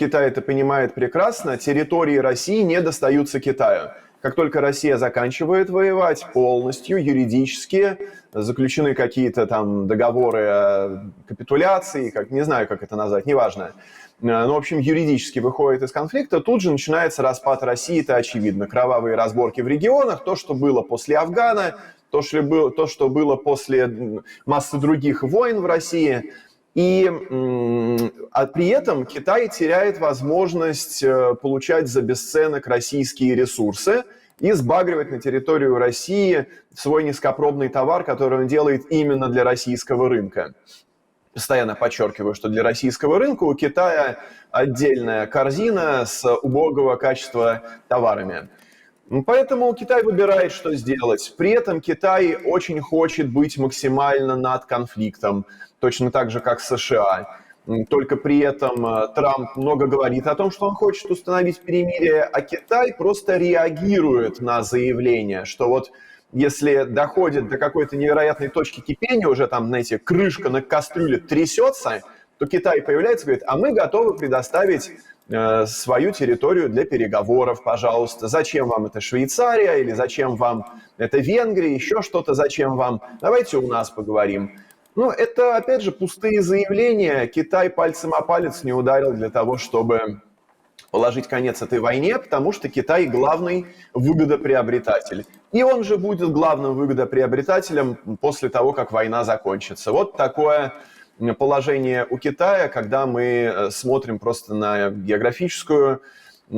Китай это понимает прекрасно, территории России не достаются Китаю. Как только Россия заканчивает воевать полностью, юридически, заключены какие-то там договоры о капитуляции, как, не знаю, как это назвать, неважно. Э, Ну, в общем, юридически выходит из конфликта, тут же начинается распад России, это очевидно. Кровавые разборки в регионах, то, что было после Афгана, то, что было, то, что было после массы других войн в России. И а при этом Китай теряет возможность э, получать за бесценок российские ресурсы и сбагривать на территорию России свой низкопробный товар, который он делает именно для российского рынка. Постоянно подчеркиваю, что для российского рынка у Китая отдельная корзина с убогого качества товарами. Ну, Поэтому Китай выбирает, что сделать. При этом Китай очень хочет быть максимально над конфликтом, точно так же, как США. Только при этом э, Трамп много говорит о том, что он хочет установить перемирие, а Китай просто реагирует на заявление, что вот если доходит до какой-то невероятной точки кипения, уже там, знаете, крышка на кастрюле трясется, то Китай появляется и говорит, а мы готовы предоставить свою территорию для переговоров, пожалуйста. Зачем вам это Швейцария или зачем вам это Венгрия, еще что-то зачем вам? Давайте у нас поговорим. Ну, это, опять же, пустые заявления. Китай пальцем о палец не ударил для того, чтобы положить конец этой войне, потому что Китай главный выгодоприобретатель. И он же будет главным выгодоприобретателем после того, как война закончится. Вот такое положение у Китая, когда мы э, смотрим просто на географическую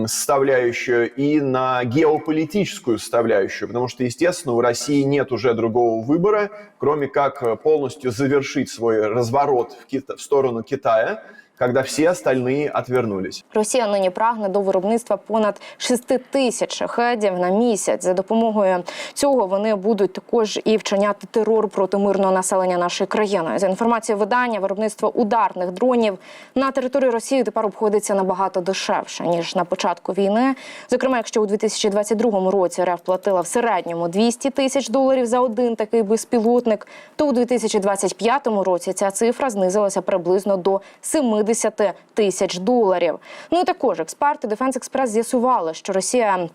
составляющую и на геополитическую составляющую, потому что, естественно, у России нет уже другого выбора, кроме как э, полностью завершить свой разворот в, Кита- в сторону Китая, когда все остальные отвернулись. Росія нині прагне до виробництва понад 6 тисяч шахедів на місяць. За допомогою цього вони будуть також і вчиняти терор проти мирного населення нашої країни. За інформацією видання, виробництво ударних дронів на території Росії тепер обходиться набагато дешевше ніж на початку війни. Зокрема, якщо у 2022 році РФ платила в середньому 200 тисяч доларів за один такий безпілотник, то у 2025 році ця цифра знизилася приблизно до 70 тисяч доларів. Ну і також експерти Defense Express з'ясували, що Росія.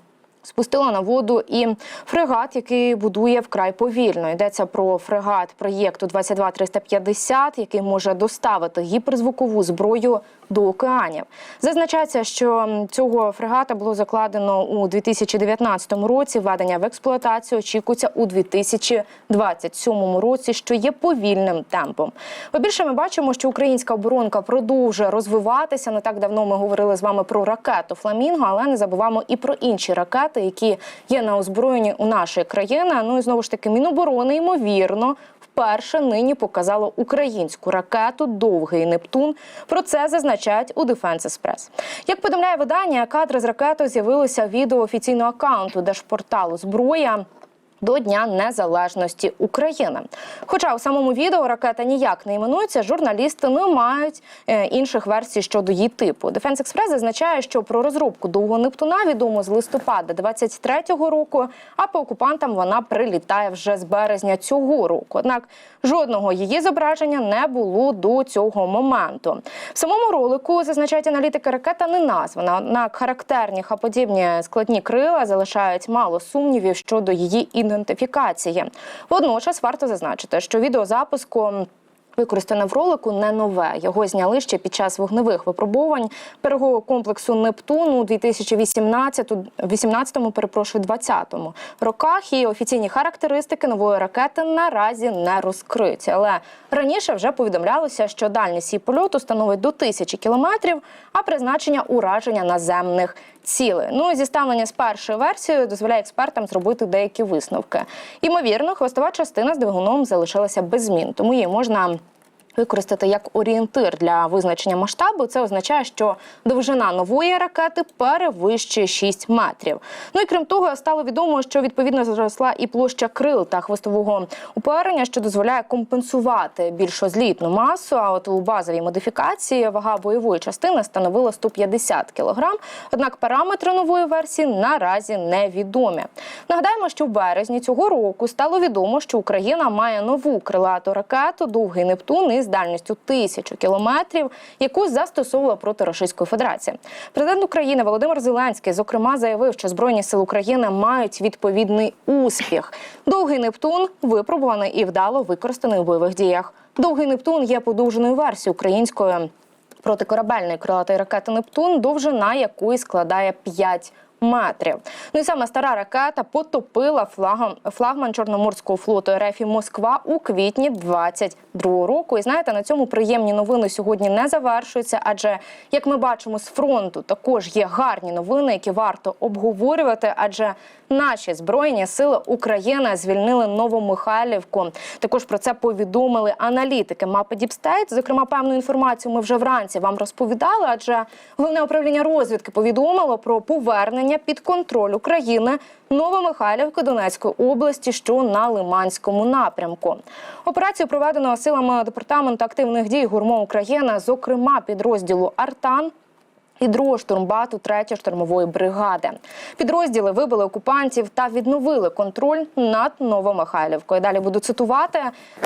Спустила на воду і фрегат, який будує вкрай повільно. Йдеться про фрегат проєкту 22350, який може доставити гіперзвукову зброю до океанів. Зазначається, що цього фрегата було закладено у 2019 році. Введення в експлуатацію очікується у 2027 році, що є повільним темпом. Бо більше ми бачимо, що українська оборонка продовжує розвиватися. Не так давно ми говорили з вами про ракету Фламінго, але не забуваємо і про інші ракети, які є на озброєнні у нашої країни. Ну і знову ж таки, Міноборони ймовірно. Вперше нині показало українську ракету Довгий Нептун. Про це зазначають у Defense Express. Як повідомляє видання, кадри з ракетою з'явилися відео офіційного аккаунту держпорталу Зброя. До Дня Незалежності України. Хоча у самому відео ракета ніяк не іменується, журналісти не мають е, інших версій щодо її типу. Defense Express зазначає, що про розробку довгого Нептуна відомо з листопада 23-го року, а по окупантам вона прилітає вже з березня цього року. Однак жодного її зображення не було до цього моменту. В самому ролику зазначають аналітики, ракета не названа. Однак характерні хаподібні складні крила залишають мало сумнівів щодо її ідентифікації. Водночас варто зазначити, що відеозапуску. Використане в ролику не нове. Його зняли ще під час вогневих випробувань берегового комплексу Нептун у 2018, 18, перепрошую, 20-му роках. І офіційні характеристики нової ракети наразі не розкриті. Але раніше вже повідомлялося, що дальність її польоту становить до тисячі кілометрів, а призначення ураження наземних цілей. Ну і зіставлення з першою версією дозволяє експертам зробити деякі висновки. Імовірно, хвостова частина з двигуном залишилася без змін, тому її можна. Використати як орієнтир для визначення масштабу, це означає, що довжина нової ракети перевищує 6 метрів. Ну і крім того, стало відомо, що відповідно зросла і площа крил та хвостового уперення, що дозволяє компенсувати більшу злітну масу. А от у базовій модифікації вага бойової частини становила 150 кг. Однак параметри нової версії наразі невідомі. Нагадаємо, що в березні цього року стало відомо, що Україна має нову крилату ракету Довгий Нептун із дальністю тисячу кілометрів, яку застосовувала проти Російської Федерації. Президент України Володимир Зеленський зокрема заявив, що збройні сили України мають відповідний успіх. Довгий Нептун випробуваний і вдало використаний у бойових діях. Довгий Нептун є подовженою версією української протикорабельної крилатої ракети Нептун, довжина якої складає 5 метрів. Ну і саме стара ракета потопила флагом флагман Чорноморського флоту РФ Москва у квітні 22 року. І знаєте, на цьому приємні новини сьогодні не завершуються, адже як ми бачимо з фронту, також є гарні новини, які варто обговорювати. Адже наші збройні сили України звільнили Новомихайлівку. Також про це повідомили аналітики мапи Діпстейт. Зокрема, певну інформацію ми вже вранці вам розповідали, адже головне управління розвідки повідомило про повернення під контроль України Новомихайлівки Донецької області, що на Лиманському напрямку. Операцію проведено силами департаменту активних дій гурмо України, зокрема підрозділу Артан. І другого штурмбату 3-ї штурмової бригади. Підрозділи вибили окупантів та відновили контроль над Новомихайлівкою. Далі буду цитувати.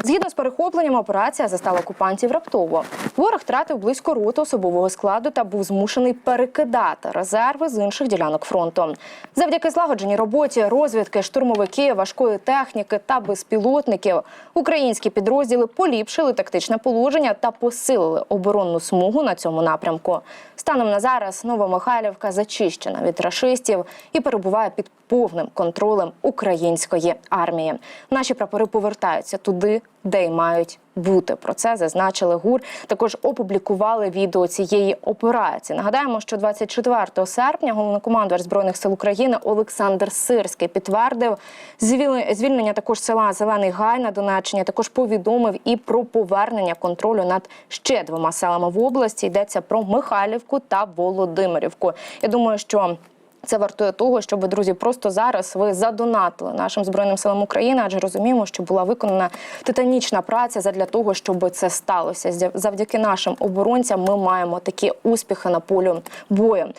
Згідно з перехопленням, операція застала окупантів раптово. Ворог втратив близько роти особового складу та був змушений перекидати резерви з інших ділянок фронту. Завдяки злагодженій роботі розвідки, штурмовиків, важкої техніки та безпілотників українські підрозділи поліпшили тактичне положення та посилили оборонну смугу на цьому напрямку. Станом на зараз Новомихайлівка зачищена від рашистів і перебуває під повним контролем української армії. Наші прапори повертаються туди, де й мають бути. Про це зазначили ГУР. Також опублікували відео цієї операції. Нагадаємо, що 24 серпня головнокомандувач збройних сил України Олександр Сирський підтвердив звільнення також села Зелений Гай на Донеччині. Також повідомив і про повернення контролю над ще двома селами в області. Йдеться про Михайлівку та Володимирівку. Я думаю, що. Це вартує того, щоб друзі просто зараз ви задонатили нашим збройним силам України, адже розуміємо, що була виконана титанічна праця задля того, щоб це сталося. Завдяки нашим оборонцям ми маємо такі успіхи на полі бою.